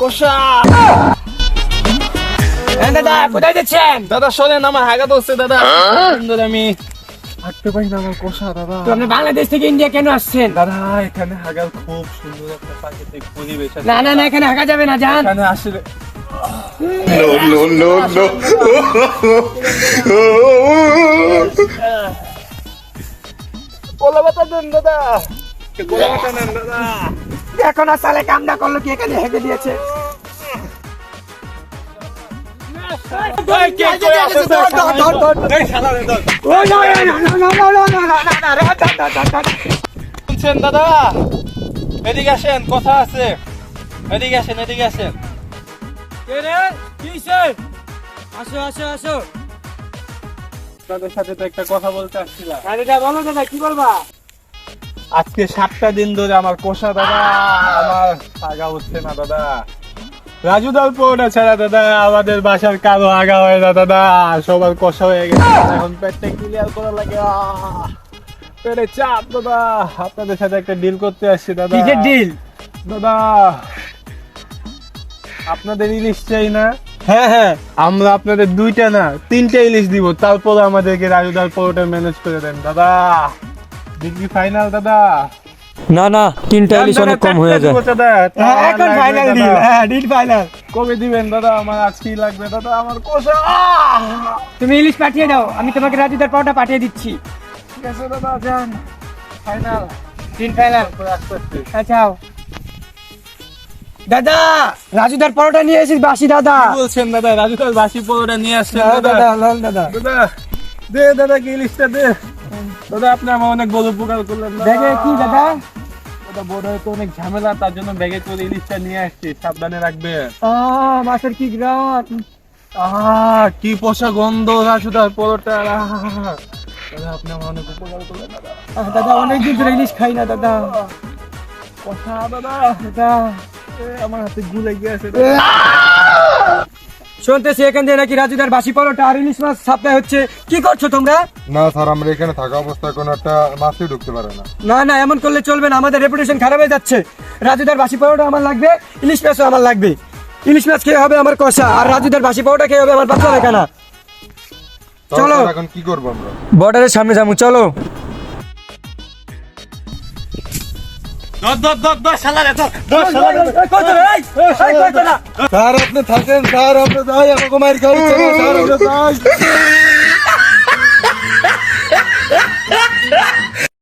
কষা। হ্যাঁ দাদা কোথায় যাচ্ছেন? দাদা শোনেন আমার হাগাত হচ্ছে দাদা। সুন্দর আমি হাঁটতে পারি না আমার কষা দাদা। তো আপনি বাংলাদেশ থেকে ইন্ডিয়া কেন আসছেন? দাদা এখানে হাগার খুব সুন্দর একটা প্রাকৃতিক পরিবেশ না না না এখানে হাঁকা যাবে না যান। এখানে আসলে no, no, no, no. কোলা বাতা দেন দাদা। কোলা নেন দাদা। দেখো না সালে কামনা করল কি এখানে হেঁকে দিয়েছে দাদা এদিকে আসেন কথা আছে এদিকে আসেন এদিকে আসেন আসো আসো আসো তাদের সাথে তো একটা কথা বলতে আসছিলাম আরে বলো দাদা কি বলবা আজকে সাতটা দিন ধরে আমার কোষা দাদা আমার আগা উঠছে না দাদা। রাজু দল পৌঁটা ছাড়া দাদা আমাদের বাসার কারও আগা হয় না দাদা সবার কষা হয়ে গেছে। এখন পেটটা ক্লিয়ার করা লাগে। পেটে চাপ দাদা। আপনাদের সাথে একটা ডিল করতে আসছি দাদা। কিসের ডিল দাদা আপনাদের ইলিশ চাই না? হ্যাঁ হ্যাঁ। আমরা আপনাদের দুইটা না তিনটা ইলিশ দিব তারপর আমাদেরকে রাজুদার পরোটা ম্যানেজ করে দেন দাদা। ডিগ্রি ফাইনাল দাদা। না না তিনটা ইলিশ অনেক কম হয়ে যায়। দাদা। হ্যাঁ, এখন ফাইনাল হ্যাঁ ডিল ফাইনাল কবে দিবেন দাদা? আমার আজকেই লাগবে দাদা। আমার কোষা! তুমি ইলিশ পাঠিয়ে দাও আমি তোমাকে রাজুদার পাউটা পাঠিয়ে দিচ্ছি। ঠিক আছে দাদা যান। ফাইনাল ডিল ফাইনাল আচ্ছা দাদা রাজুদার পরোটা নিয়ে এসেছিস বাসি দাদা। বলছেন দাদা? রাজুদার বাসি পরোটা নিয়ে আসছেন হ্যাঁ, দাদা? দাদা দাদা। দাদা দে দাদা কি ইলিশটা দে। দাদা আপনি আমার অনেক বড় উপকার করলেন দাদা। দেখে কি দাদা? দাদা বর্ডারে তো অনেক ঝামেলা তার জন্য ব্যাগে করে ইলিশটা নিয়ে আসছি সাবধানে রাখবে। মাছের কি গ্রাম আহ কি পোষা গন্ধ রাসুদার পরোটা! দাদা আপনি আমার অনেক উপকার করলেন দাদা। দাদা অনেক দিন ধরে ইলিশ খাই না দাদা। কষা দাদা। দাদা। আমার হাতে গুলে গিয়েছে শুনতেছি এখান থেকে নাকি রাজুদার বাসি পরোটা আর ইলিশ মাছ সাপ্লাই হচ্ছে। কি করছ তোমরা? না স্যার আমরা এখানে থাকা অবস্থায় কোনো একটা মাছই ঢুকতে পারে না। না না এমন করলে চলবে না আমাদের রেপুটেশন খারাপ হয়ে যাচ্ছে। রাজুদার বাসি পরোটা আমার লাগবে ইলিশ মাছও আমার লাগবে। ইলিশ মাছ খেয়ে হবে আমার কষা আর রাজুদার বাসি পরোটা খেয়ে হবে আমার বাচ্চা লেখানা তাহলে চলো। এখন কি করব আমরা? বর্ডারের সামনে যাব চলো। স্যার আপনি থাকেন স্যার আমরা যাই আমাকে মায়ের খাওয়া স্যার আমরা যাই।